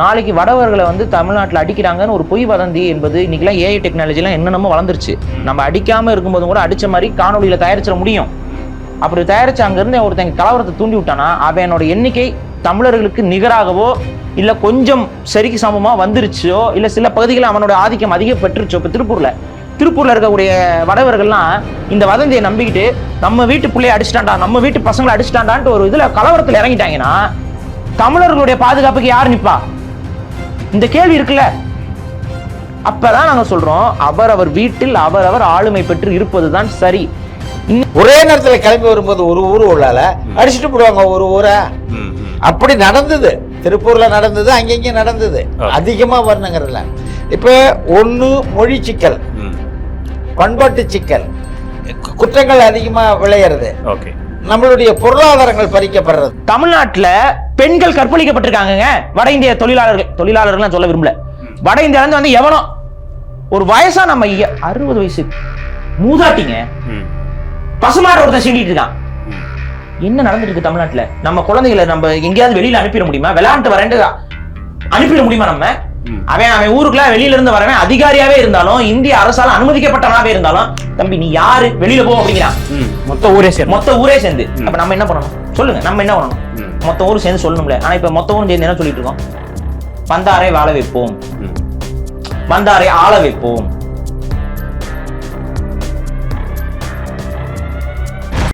நாளைக்கு வடவர்களை வந்து தமிழ்நாட்டில் அடிக்கிறாங்கன்னு ஒரு பொய் வதந்தி என்பது இன்னைக்கெல்லாம் ஏஐ டெக்னாலஜிலாம் என்னென்னமோ வளர்ந்துருச்சு. நம்ம அடிக்காமல் இருக்கும்போது கூட அடித்த மாதிரி காணொலியில் தயாரிச்சிட முடியும். அப்படி தயாரிச்சு அங்கேருந்து ஒருத்தங்க கலவரத்தை தூண்டி விட்டானா அவனோட எண்ணிக்கை தமிழர்களுக்கு நிகராகவோ இல்லை கொஞ்சம் சரிக்கு சமமாக வந்துருச்சோ இல்லை சில பகுதிகளில் அவனோட ஆதிக்கம் அதிகப்பட்டுருச்சோ இப்போ திருப்பூரில். திருப்பூரில் இருக்கக்கூடிய வடவர்கள்லாம் இந்த வதந்தியை நம்பிக்கிட்டு நம்ம வீட்டு பிள்ளைய அடிச்சிட்டான்டா நம்ம வீட்டு பசங்களை அடிச்சிட்டாண்டான்ட்டு ஒரு இதில் கலவரத்தில் இறங்கிட்டாங்கன்னா தமிழர்களுடைய பாதுகாப்புக்கு யார் நிற்பா இந்த கேள்வி இருக்குல்ல? அப்பதான் நாங்க சொல்றோம் அவரவர் வீட்டில் அவரவர் ஆளுமை பெற்று இருப்பதுதான் சரி. ஒரே நேரத்துல கிளம்பி வரும்போது ஒரு ஊர் உள்ளால அடிச்சுட்டு போடுவாங்க ஒரு ஊரை. அப்படி நடந்தது. திருப்பூர்ல நடந்தது அங்கங்க நடந்தது. அதிகமா வரணுங்கிறதுல. இப்ப ஒண்ணு மொழி சிக்கல். பண்பாட்டு சிக்கல் குற்றங்கள் அதிகமா விளையிறது. ஓகே. நம்மளுடைய பொருளாதாரங்கள் பறிக்கப்படுறது. தமிழ்நாட்டுல பெண்கள் கற்பழிக்கப்பட்டிருக்காங்கங்க. வட இந்திய தொழிலாளர்கள் தொழிலாளர்கள் சொல்ல விரும்பல. வட இந்தியால இருந்து வந்து எவனோ ஒரு வயசா நம்ம அறுபது வயசு மூதாட்டிங்க. பசுமாடு ஒருத்தன் சீண்டிட்டு இருக்கான். என்ன நடந்துட்டு இருக்கு தமிழ்நாட்டுல? நம்ம குழந்தைகளை நம்ம எங்கேயாவது வெளியில அனுப்பிட முடியுமா? விளையாண்டு வரேன்ட்டு அனுப்பிட முடியுமா நம்ம. அவன் அவன் ஊருக்குள்ள வெளியில இருந்து வரவன் அதிகாரியாவே இருந்தாலும் இந்திய அரசால அனுமதிக்கப்பட்டவனாவே இருந்தாலும் தம்பி நீ யாரு? வெளியில போ அப்படிங்கிறான். மொத்த ஊரே சேர்ந்து. மொத்த ஊரே சேர்ந்து. அப்ப நம்ம என்ன பண்ணணும்? சொல்லுங்க நம்ம என்ன பண்ணணும். மொத்த ஊரும் சேர்ந்து சொல்லணும்ல. ஆனா இப்ப மொத்த ஊரும் சேர்ந்து என்ன சொல்லிட்டு இருக்கோம்? வந்தாரை வாழ வைப்போம். வந்தாரை ஆள வைப்போம்.